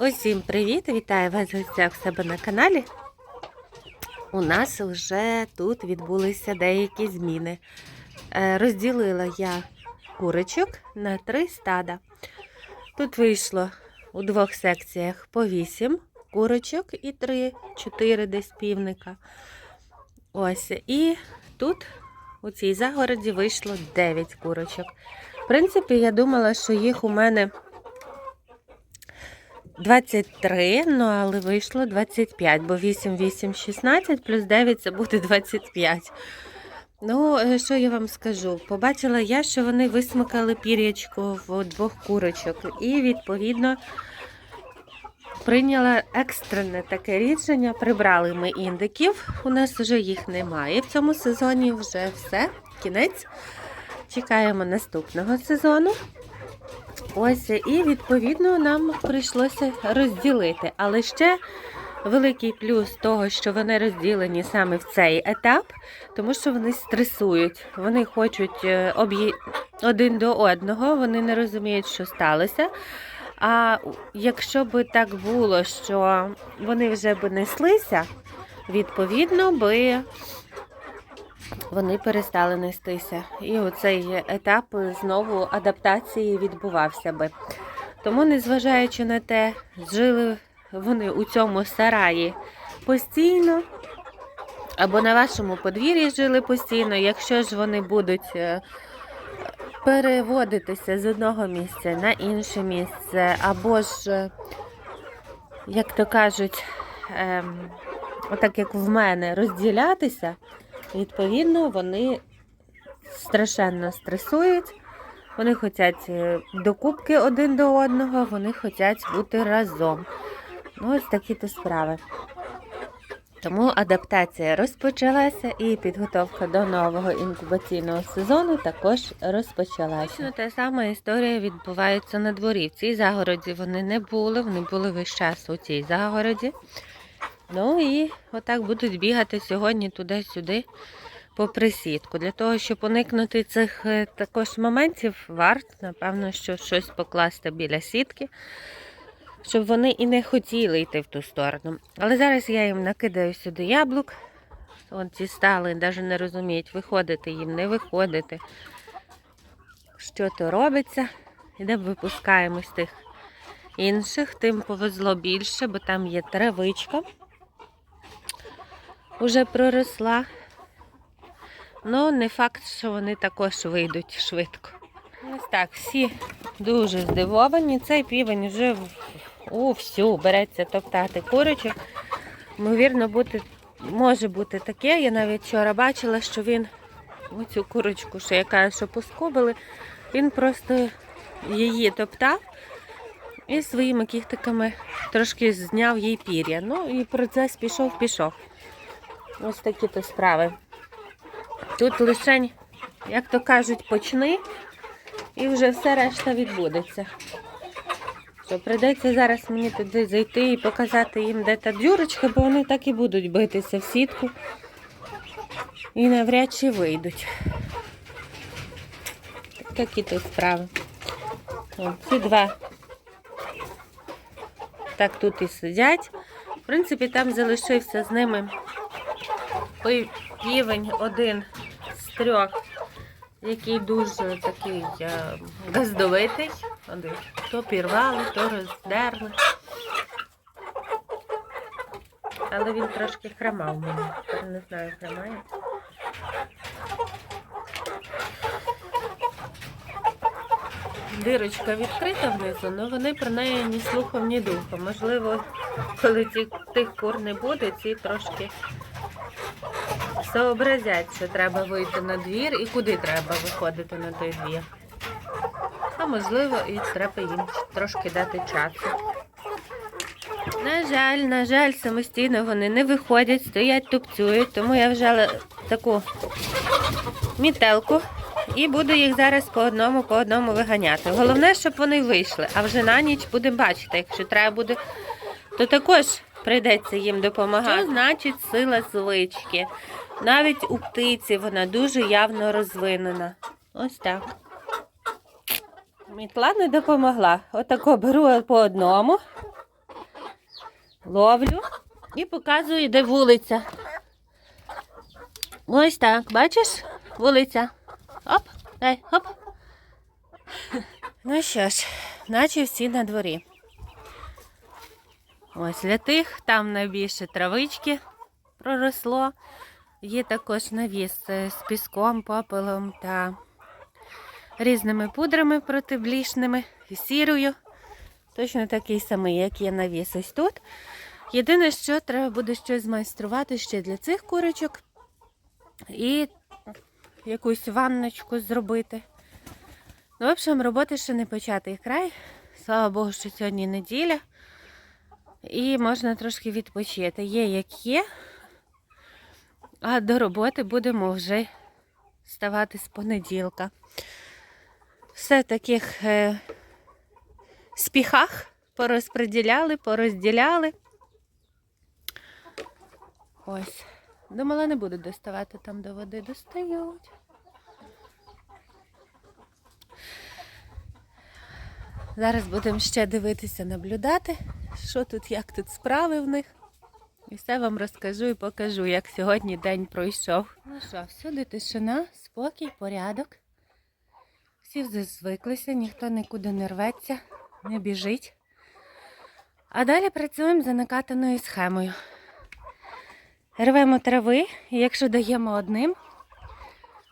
Усім привіт! Вітаю вас гостях в себе на каналі. У нас вже тут відбулися деякі зміни. Е, Розділила я курочок на три стада. Тут вийшло у двох секціях по вісім курочок і три, чотири десь півника. Ось. І тут у цій загороді вийшло 9 курочок. В принципі, я думала, що їх у мене 23, ну але вийшло 25, бо 8, 8, 16 плюс 9 це буде 25. Ну, е, що я вам скажу? Побачила я, що вони висмикали пір'ячко в двох курочок. І, відповідно, прийняла екстрене таке рішення. Прибрали ми індиків. У нас вже їх немає. В цьому сезоні вже все. Кінець. Чекаємо наступного сезону. Ось, і відповідно нам прийшлося розділити. Але ще великий плюс того, що вони розділені саме в цей етап, тому що вони стресують. Вони хочуть е, об'ї... один до одного, вони не розуміють, що сталося. А якщо би так було, що вони вже б неслися, відповідно би вони перестали нестися. І оцей етап знову адаптації відбувався би. Тому, незважаючи на те, жили вони у цьому сараї постійно, або на вашому подвір'ї жили постійно, якщо ж вони будуть е, переводитися з одного місця на інше місце, або ж, е, як то кажуть, ем, отак як в мене, розділятися, відповідно, вони страшенно стресують. Вони хочуть докупки один до одного, вони хочуть бути разом. Ну, ось такі то справи. Тому адаптація розпочалася і підготовка до нового інкубаційного сезону також розпочалася. Точно та сама історія відбувається на дворі. В цій загороді вони не були, вони були весь час у цій загороді. Ну і отак будуть бігати сьогодні туди-сюди по присідку. Для того, щоб уникнути цих е, також моментів, варто, напевно, що щось покласти біля сітки, щоб вони і не хотіли йти в ту сторону. Але зараз я їм накидаю сюди яблук. От ці стали, навіть не розуміють, виходити їм, не виходити. Що то робиться. Іде випускаємо з тих інших, тим повезло більше, бо там є травичка. Уже проросла. Ну, не факт, що вони також вийдуть швидко. Ось так, всі дуже здивовані. Цей півень вже у всю береться топтати курочок. Ймовірно, бути, може бути таке. Я навіть вчора бачила, що він оцю курочку, що я кажу, що поскубили, він просто її топтав і своїми кіхтиками трошки зняв їй пір'я. Ну і процес пішов-пішов. Ось такі то справи. Тут лишень, як то кажуть, почни, і вже все решта відбудеться. Що прийдеться зараз мені туди зайти і показати їм, де та дюрочка, бо вони так і будуть битися в сітку і навряд чи вийдуть. Такі то справи. О, ці два так тут і сидять. В принципі, там залишився з ними півень один з трьох, який дуже такий е, газдовитий. То пірвали, то роздерли. Але він трошки хромав мені. Не знаю, хромає. Дирочка відкрита внизу, але вони про неї ні слухом, ні духом. Можливо, коли ці, тих кур не буде, ці трошки сообразять, що треба вийти на двір і куди треба виходити на той двір. А можливо, і треба їм трошки дати часу. На жаль, на жаль, самостійно вони не виходять, стоять, тупцюють, тому я взяла таку мітелку і буду їх зараз по одному по одному виганяти. Головне, щоб вони вийшли, а вже на ніч будемо бачити, якщо треба буде, то також прийдеться їм допомагати. Що значить сила звички? Навіть у птиці вона дуже явно розвинена. Ось так. Мітла не допомогла. Отако беру по одному ловлю і показую, де вулиця. Ось так, бачиш? Вулиця. Оп, дай, оп. Ну що ж, наче всі на дворі. Ось для тих там найбільше травички проросло. Є також навіс е, з піском, попелом та різними пудрами протиблішними і сірою. Точно такий самий, як є навіс ось тут. Єдине, що треба буде щось змайструвати ще для цих курочок і якусь ванночку зробити. Ну, в общем, роботи ще не початий край. Слава Богу, що сьогодні неділя. І можна трошки відпочити. Є як є. А до роботи будемо вже ставати з понеділка. Все таких е, спіхах порозподіляли, порозділяли. Ось. Думала, не буду доставати там до води, достають. Зараз будемо ще дивитися, наблюдати, що тут, як тут справи в них. І все вам розкажу і покажу, як сьогодні день пройшов. Ну що, всюди тишина, спокій, порядок. Всі вже звиклися, ніхто нікуди не рветься, не біжить. А далі працюємо за накатаною схемою. Рвемо трави, і якщо даємо одним,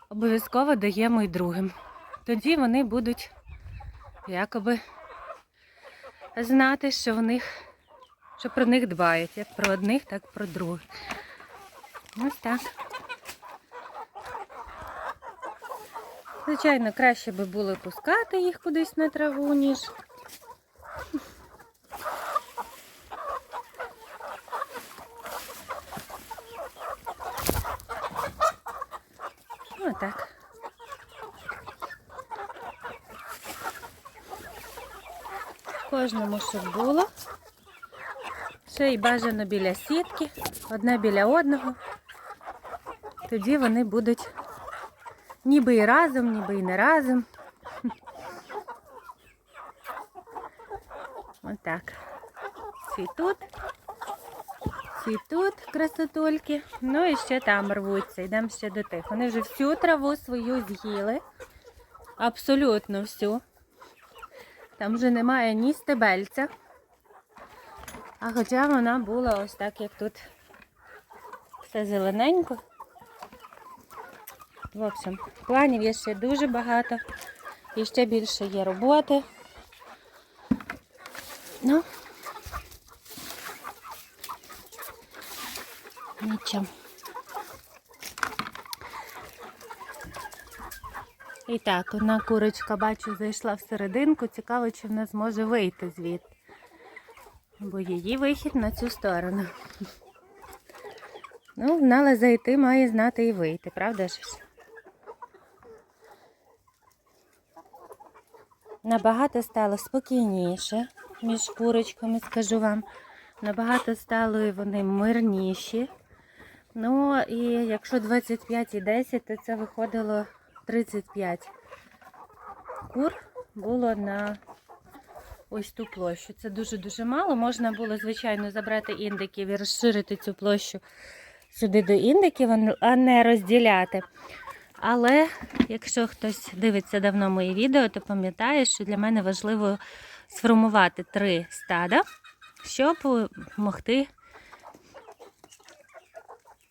обов'язково даємо і другим. Тоді вони будуть якоби знати, що в них, що про них дбають, як про одних, так і про других. Ось так. Звичайно, краще би було пускати їх кудись на траву, ніж. Отак. Кожному щоб було. Ще й бажано біля сітки, одне біля одного. Тоді вони будуть ніби і разом, ніби і не разом. Отак. Ці тут, ці тут красотульки. Ну і ще там рвуться. Йдемо ще до тих. Вони вже всю траву свою з'їли. Абсолютно всю. Там вже немає ні стебельця. А хоча вона була ось так, як тут все зелененько. В общем, планів є ще дуже багато. І ще більше є роботи. Ну, нічого. І так, одна курочка, бачу, зайшла всерединку. Цікаво, чи вона зможе вийти звідти. Бо її вихід на цю сторону. Ну, знала зайти, має знати і вийти, правда ж? Набагато стало спокійніше між курочками, скажу вам. Набагато стало і вони мирніші. Ну, і якщо 25 і 10, то це виходило 35 кур було на ось ту площу. Це дуже-дуже мало. Можна було, звичайно, забрати індиків і розширити цю площу сюди до індиків, а не розділяти. Але якщо хтось дивиться давно мої відео, то пам'ятає, що для мене важливо сформувати три стада, щоб могти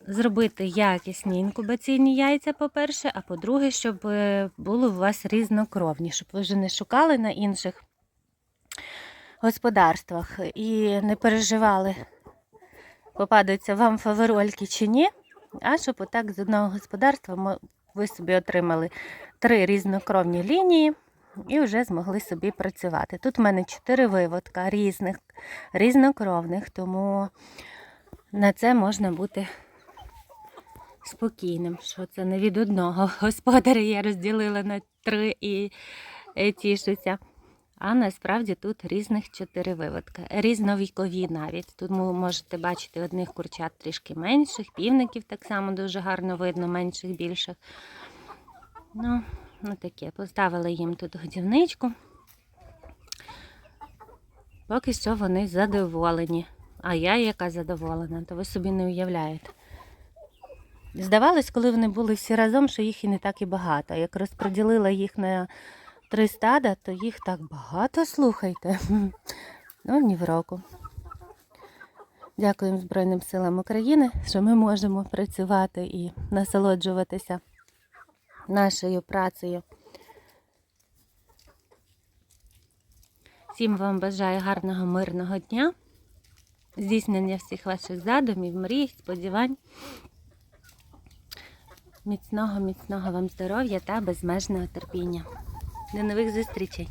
зробити якісні інкубаційні яйця, по-перше, а по-друге, щоб е, було у вас різнокровні, щоб ви вже не шукали на інших господарствах і не переживали, попадуться вам фаверольки чи ні. А щоб отак з одного господарства ви собі отримали три різнокровні лінії і вже змогли собі працювати. Тут в мене чотири виводка різних, різнокровних, тому на це можна бути спокійним, що це не від одного господаря я розділила на три і тішуся. А насправді тут різних чотири виводка, різновікові навіть. Тут ви можете бачити одних курчат трішки менших, півників так само дуже гарно видно, менших, більших. Ну, ну таке. Поставили їм тут годівничку. Поки що вони задоволені. А я яка задоволена, то ви собі не уявляєте. Здавалось, коли вони були всі разом, що їх і не так і багато. Як розподілила їх на три стада, то їх так багато, слухайте. Ну, ні в року. Дякуємо Збройним силам України, що ми можемо працювати і насолоджуватися нашою працею. Всім вам бажаю гарного мирного дня, здійснення всіх ваших задумів, мрій, сподівань. Міцного, міцного вам здоров'я та безмежного терпіння. До нових зустрічей!